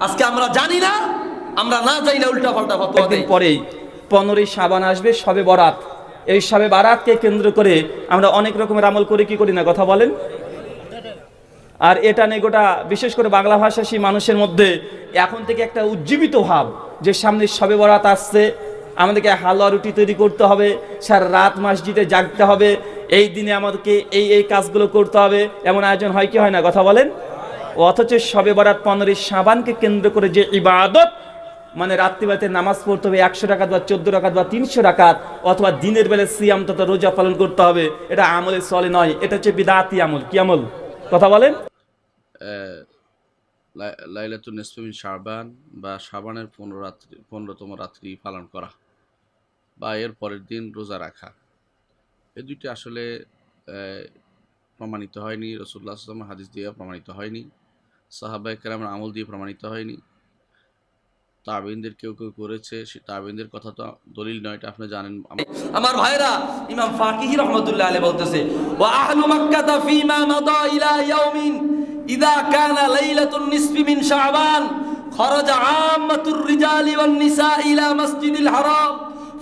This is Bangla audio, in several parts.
আজকে আমরা জানি না আমরা না জানি না উল্টা পাল্টা ফতোয়া দেই। পরেই পনেরোই সাবান আসবে সবে বরাত। এই সবে বারাতকে কেন্দ্র করে আমরা অনেক রকমের আমল করে কি করি না কথা বলেন? আর এটা নিয়ে গোটা বিশেষ করে বাংলা ভাষাসী মানুষের মধ্যে এখন থেকে একটা উজ্জীবিত ভাব যে সামনে সবে বরাত আসছে আমাদেরকে হালুয়া রুটি তৈরি করতে হবে সারা রাত মসজিদে জাগতে হবে এই দিনে আমাদেরকে এই এই কাজগুলো করতে হবে। এমন আয়োজন হয় কি হয় না কথা বলেন? অথচ সবে বরাত পনেরোই সাবানকে কেন্দ্র করে যে ইবাদত মানে রাত্রিবেলাতে নামাজ পড়তে হবে একশো টাকা বা চোদ্দ টাকা বা তিনশো টাকাত অথবা দিনের বেলা সিয়াম তথা রোজা পালন করতে হবে, এটা আমলে চলে নয়, এটা হচ্ছে বিদাতি আমল। কি আমল? কথা বলেন। লাই- লাইলাতুন নিসফিমিন শাবান বা শাবানের পনেরো রাত্রি, পনেরোতম রাত্রি পালন করা, বা এর পরের দিন রোজা রাখা। এই দুইটি আসলে প্রমাণিত হয়নি রসুল্লাহ আসলাম হাদিস দিয়ে প্রমাণিত হয়নি। সাহাবাই কেরামের আমল দিয়ে প্রমাণিত হয়নি তাবিনদের কেউ কেউ করেছে সে তাবিনদের কথা তো দলিল নয় এটা আপনি জানেন আম- আমার ভাইরা ইমাম ফাকিহি রহমতুল্লাহ আলাইহি বলতেছে ওয়া আহলু মাক্কাতা ফীমা মাদা ইলা ইয়াউমিন ইযা কানা লাইলাতুন নিসফি মিন শাবান খরাজা আম্মাতুর রিজালি ওয়ান নিসা ইলা মসজিদিল হারাম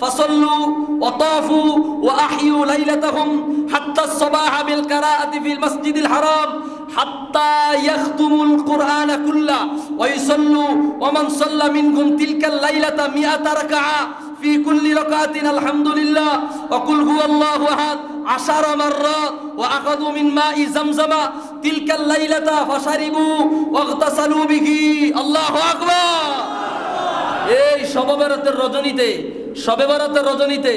فصلوا وطافوا وأحيوا ليلتهم حتى الصباح بالقراءة في المسجد الحرام حتى يختموا القرآن كله ويصلوا ومن صلى منكم تلك الليلة مئة ركعة في كل ركعة الحمد لله وقل هو الله أحد عشر مرات وأخذوا من ماء زمزم تلك الليلة فشربوا واغتسلوا به الله أكبر এই শবে বরাতের রজনীতে শবে বরাতের রজনীতে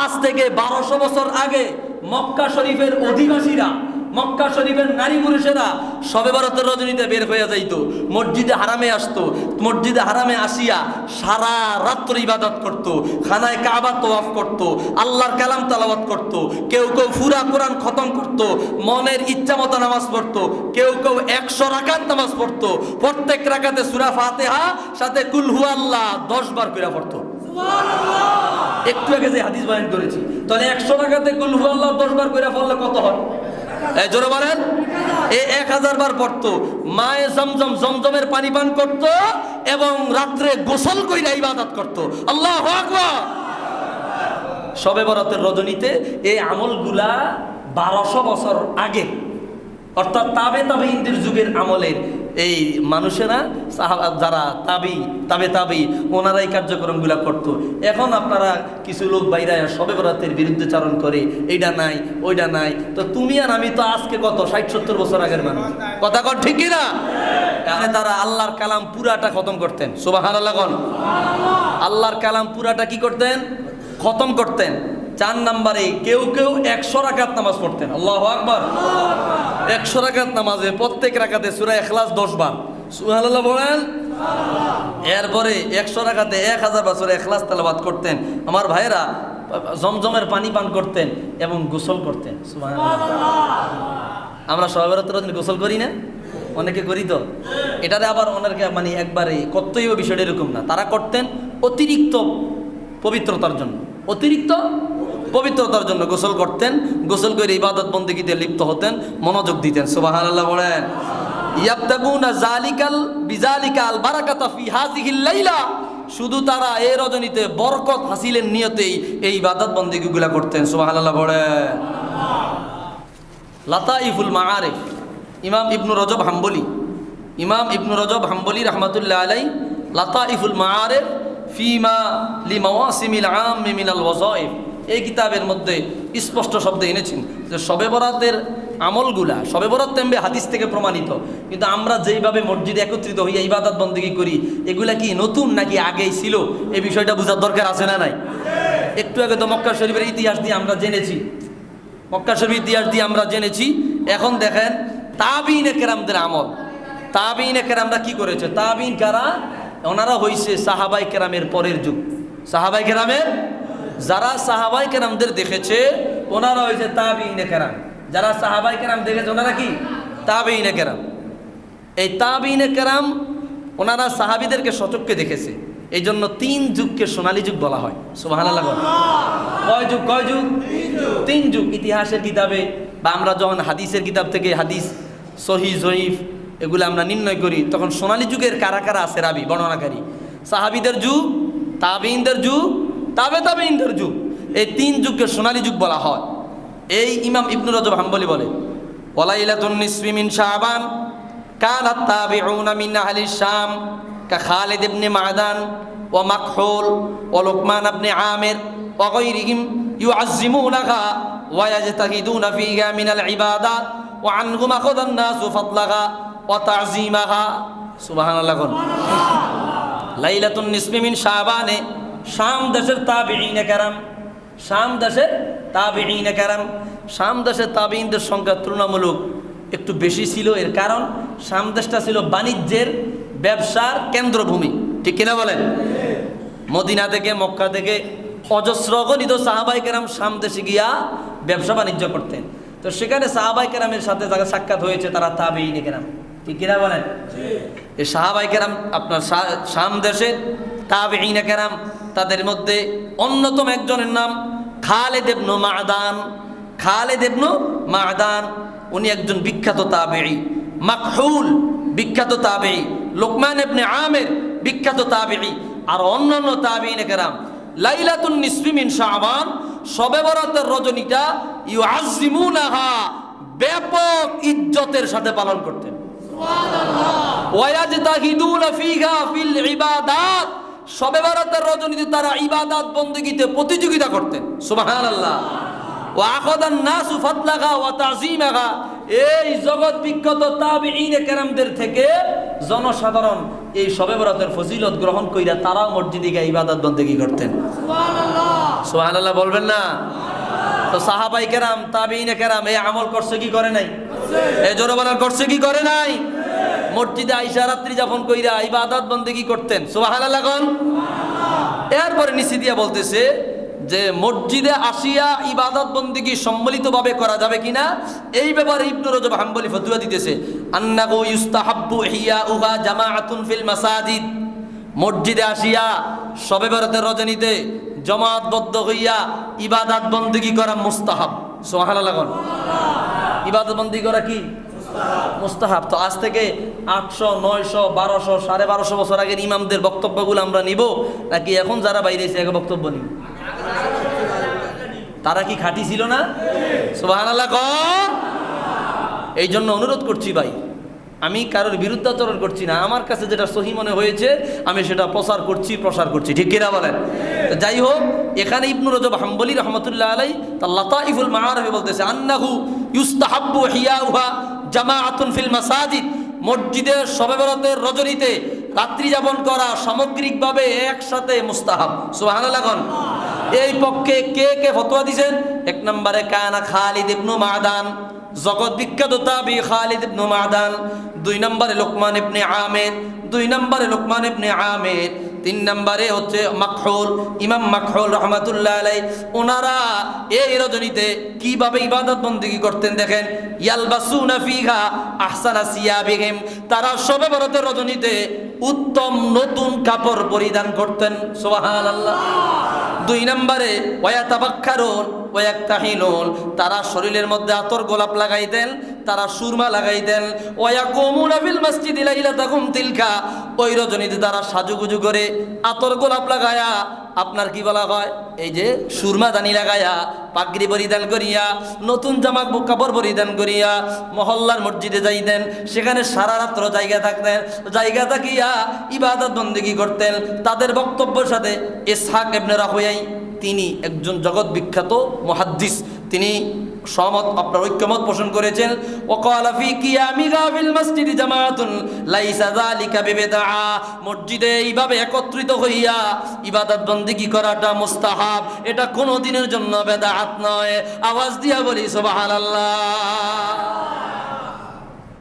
আজ থেকে বারোশো বছর আগে মক্কা শরীফের অধিবাসীরা মক্কা শরীফের নারী পুরুষেরা সবে ভারতের রজনীতে বের হয়ে যাইতো। মসজিদে হারামে আসতো, মসজিদে হারামে আসিয়া সারা রাত্র ইবাদত করত, খানায় কাবা তোয়াফ করত, আল্লাহর কালাম তালাবাত করত, কেউ কেউ ফুরা কোরআন খতম করত, মনের ইচ্ছা মতো নামাজ পড়তো, কেউ কেউ একশো রাকাত নামাজ পড়তো, প্রত্যেক রাকাতে সুরা ফাতেহা, সাথে কুল হু আল্লাহ দশ বার করে পড়তো। একটু আগে যে হাদিস বয়ান করেছি, তাহলে একশো টাকাতে কুল হু আল্লাহ দশ বার করে পড়লে কত হয়? জোরে বলেন। এই এক হাজার বার পড়তো। মায়ে জমজম, জমজমের পানি পান করত এবং রাত্রে গোসল কইরা ইবাদত করত। আল্লাহ আকবার। সবে বরাতের রজনীতে এই আমলগুলা বারোশো বছর আগে, অর্থাৎ তাবে তাবে ইন্দির যুগের আমলের এই মানুষেরা যারা তাবি, তাবে তাবি, ওনারাই কার্যক্রমগুলা করত। এখন আপনারা কিছু লোক বাইরে সবে বরাতের বিরুদ্ধে চারণ করে এইটা নাই ওইটা নাই। তো তুমি আর আমি তো আজকে কত? ষাট, সত্তর বছর আগের মানুষ। কথা কর ঠিক না তাহলে তারা আল্লাহর কালাম পুরাটা খতম করতেন। সুবাহান আল্লাহ কন। আল্লাহর কালাম পুরাটা কি করতেন? খতম করতেন। চার নাম্বারে কেউ কেউ একশো রাকাত নামাজ পড়তেন। আল্লাহ আকবার। একশো রাকাত নামাজে, প্রত্যেক রাকাতে সুরা এখলাস দশ বার সুহানাল্লাহ বলেন? এরপরে একশো রাকাতে এক হাজার বছর এখলাস তালাবাদ করতেন। আমার ভাইয়েরা জমজমের পানি পান করতেন এবং গোসল করতেন। আমরা সবাই গোসল করি না? অনেকে করি তো। এটাতে আবার অনেকে মানে একবারে কর্তব্য বিষয়টা এরকম না। তারা করতেন অতিরিক্ত পবিত্রতার জন্য। অতিরিক্ত পবিত্রতার জন্য গোসল করতেন, গোসল করে ইবাদত বন্দেগীতে লিপ্ত হতেন, মনোযোগ দিতেন সুবাহান আল্লাহ বলেন জালিকাল বিজালিকাল ফি শুধু তারা এই রজনীতে বরকত হাসিলের নিয়তেই এই ইবাদত বন্দেগীগুলা করতেন, সুবহানাল্লাহ বলেন। লাতাইফুল ইমাম ইবনু রজব হাম্বলি, ইমাম ইবনু রজব হাম্বলি রহমাতুল্লাহ আলাই লাতাইফুল মাআরিফ ফিমা লি মাওয়াসিমিল আম মিনাল ওয়াজাইফ এই কিতাবের মধ্যে স্পষ্ট শব্দে এনেছেন যে শবে বরাতের আমলগুলা, শবে বরাত তেমবে হাদিস থেকে প্রমাণিত। কিন্তু আমরা যেইভাবে মসজিদে একত্রিত হইয়া ইবাদত বন্দেগী করি, এগুলা কি নতুন নাকি আগেই ছিল? এই বিষয়টা বোঝার দরকার আছে না নাই? একটু আগে তো মক্কা শরীফের ইতিহাস দিয়ে আমরা জেনেছি। মক্কা শরীফ ইতিহাস দিয়ে আমরা জেনেছি। এখন দেখেন তাবিন কেরামদের আমল। তাবিন কেরামরা কি করেছে? তাবিন কারা? ওনারা হইছে সাহাবাই কেরামের পরের যুগ। সাহাবাই কেরামের যারা সাহাবাই কেরামদের দেখেছে, ওনারা হয়েছে তাবিন কেরাম। যারা সাহাবাই কেরাম দেখেছে, ওনারা কি? তাবিন কেরাম। এই তাবিন কেরাম, ওনারা সাহাবিদেরকে সচককে দেখেছে। এই জন্য তিন যুগকে সোনালী যুগ বলা হয়। সুবাহ কয় যুগ কয় যুগ? তিন যুগ। ইতিহাসের কিতাবে বা আমরা যখন হাদিসের কিতাব থেকে হাদিস সহি জয়ীফ এগুলো আমরা নির্ণয় করি, তখন সোনালী যুগের কারা কারা আছে রাবি, বর্ণনাকারী? সাহাবিদের যুগ তাবিনদের যুগ তাবে তাবে ইন্ধের যুগ। এই তিন যুগকে সোনালী যুগ বলা হয়। এই ইমাম ইবনুর রজব হাম্বলি বলে ওলাইলাতুন্নিসমিন শাহবান কালাত তাবিউনা মিন আহলি শাম কা খালিদ ইবনে মাদান ওয়া মাকহুল ওয়া লুকমান ইবনে আমির ওয়া গায়রিহিম ইউআযিমুনাহা ওয়া ইয়াজতাহিদুনা ফিহা মিনাল ইবাদাত ওয়া আনহুম আখাদান নাসু ফাদলাহা ওয়া তাযীমাহা সুবহানাল্লাহ কোন। লাইলাতুন নিসমি মিন শাবানে শাম দেশের তাবিঈনে কেরাম শাম দেশের তাবিঈনে কেরাম শাম দেশের তাবিঈনদের সংখ্যা তুলনামূলক একটু বেশি ছিল। এর কারণ শাম দেশটা ছিল বাণিজ্যের ব্যবসার কেন্দ্রভূমি। ঠিক কিনা বলেন? মদিনা থেকে মক্কা থেকে অজস্র গণিত সাহাবাই কেরাম শাম দেশে গিয়া ব্যবসা বাণিজ্য করতেন। তো সেখানে সাহাবাই কেরামের সাথে যারা সাক্ষাৎ হয়েছে তারা তাবিঈনে কেরাম। ঠিক কিনা বলেন? এই সাহাবাই কেরাম আপনার শাম দেশের তাবিঈনে কেরাম তাদের মধ্যে অন্যতম একজনের নাম খালেদ ইবনু মাদান। খালেদ ইবনু মাদান উনি একজন বিখ্যাত তাবেঈ। মাকহুল বিখ্যাত তাবেঈ। লোকমান ইবনে আমের বিখ্যাত তাবেঈ। আর অন্যান্য তাবেঈনে কেরাম। লাইলাতুন নিসফি মিন শাবান শবে বরাতের রজনীটা ইউআজ্জিমুনাহা ব্যাপক ইজ্জতের সাথে পালন করতেন। ওয়ায়াজতাহিদুনা ফিহা ফিল ইবাদাত। সবে বারাতের রজনীতে তারা ইবাদাত বন্দীগীতে প্রতিযোগিতা করতেন। সুবাহান আল্লাহ ও আখদান না ফাতলাগা ও তাজিমাগা এই জগৎ বিখ্যাত তাব তাবিঈনে কেরামদের থেকে জনসাধারণ এই সবে বরাতের ফজিলত গ্রহণ কইরা তারাও মসজিদে গিয়ে ইবাদত বন্দেগি করতেন। সোহান আল্লাহ বলবেন না? তো সাহাবাই কেরাম তাবিনে কেরাম এই আমল করছে কি করে নাই? এই জোরবানার করছে কি করে নাই? মসজিদে আইসা রাত্রি যাপন কইরা ইবাদত বন্দেগি করতেন। সুবহানাল্লাহ কোন। এরপরে নিচে দিয়া বলতেছে যে, মসজিদে আসিয়া ইবাদত বন্দিগি সম্মিলিতভাবে করা যাবে কিনা? এই ব্যাপারে ইবনু রজব হাম্বলি ফতুয়া দিতেছে। আন্নাহু ইউস্তাহাব্বু ইহিয়াউহা জামাআতুন ফিল মাসাজিদ। মসজিদে আসিয়া সবে বরাতের রজনীতে জমাতবদ্ধ হইয়া ইবাদত বন্দিগি করা মুস্তাহাব। সুবহানাল্লাহ ইবাদত বন্দি করা কি? মুস্তাহাব। তো আজ থেকে আটশো, নয়শো, বারোশো, সাড়ে বারোশো বছর আগের ইমামদের বক্তব্যগুলো আমরা নিব, নাকি এখন যারা বাইরে এসে এক বক্তব্য নিব? তারা কি খাঁটি ছিল না? সুবাহ এই জন্য অনুরোধ করছি ভাই, আমি কারোর বিরুদ্ধাচরণ করছি না, আমার কাছে যেটা সহি মনে হয়েছে, আমি সেটা প্রচার করছি, প্রসার করছি, ঠিক কিনা বলেন? যাই হোক, এখানে ইবনু রজব হাম্বলি রহমতুল্লাহ আলাই তার লাতাইফুল মাহারফে বলতেছে, আন্নাহু ইউস্তাহাব্বু হিয়াউহা জামাআতুন ফিল মাসাজিদ। মসজিদের সবেবরতের বরাতের রজনীতে রাত্রি যাপন করা সামগ্রিকভাবে একসাথে মুস্তাহাব। সোহান এই পক্ষে কে কে ফতোয়া দিছেন এক নম্বরে কানা খালিদ ইবনু মাদান। জগৎ বিখ্যাত তাবি খালিদ ইবনু মাদান, দুই নম্বরে লোকমান ইবনে আমের, দুই নম্বরে লোকমান ইবনে আমের, তিন নম্বরে হচ্ছে মাকহুল, ইমাম মাকহুল রহমাতুল্লাহ আলাই ওনারা এই রজনীতে কীভাবে ইবাদত বন্দিগি করতেন দেখেন, ইয়ালবাসুনা ফিহা আহসানা সিয়াবিহিম। তারা সবে বরতের রজনীতে উত্তম নতুন কাপড় পরিধান করতেন, সুবহানাল্লাহ। দুই নম্বরে ওয়াতাবাক্কারুন ওয়াক্তাহিনুন তারা শরীরের মধ্যে আতর গোলাপ লাগাইতেন তারা সুরমা লাগাইতেন ওয়াকুমুনা ফিল মসজিদি লাইলাতাকুম তিলকা, ওই রজনীতে তারা সাজুগুজু করে আতর গোলাপ লাগায়া, আপনার কি বলা হয়? এই যে সুরমা দানি লাগায়া, পাগড়ি পরিধান করিয়া, নতুন জামা কাপড় পরিধান করিয়া মহল্লার মসজিদে যাইতেন, সেখানে সারা রাত্র জায়গা থাকতেন। জায়গা থাকিয়া ইবাদত বন্দিগি করতেন। তাদের বক্তব্যের সাথে ইসহাক এবনে রাহুয়াই তিনি একজন জগৎ বিখ্যাত মহাদ্দিস। তিনি সহমত, আপনার ঐক্যমত পোষণ করেছেন। ও কলাফি কিয়ামি গাফিল মসজিদি জামাতুন লাইসা যালিকা বিবিদআ। মসজিদে এইভাবে একত্রিত হইয়া ইবাদত বন্দিগি করাটা মুস্তাহাব। এটা কোনো দিনের জন্য বেদাত নয়। আওয়াজ দিয়া বলি, সুবহানাল্লাহ।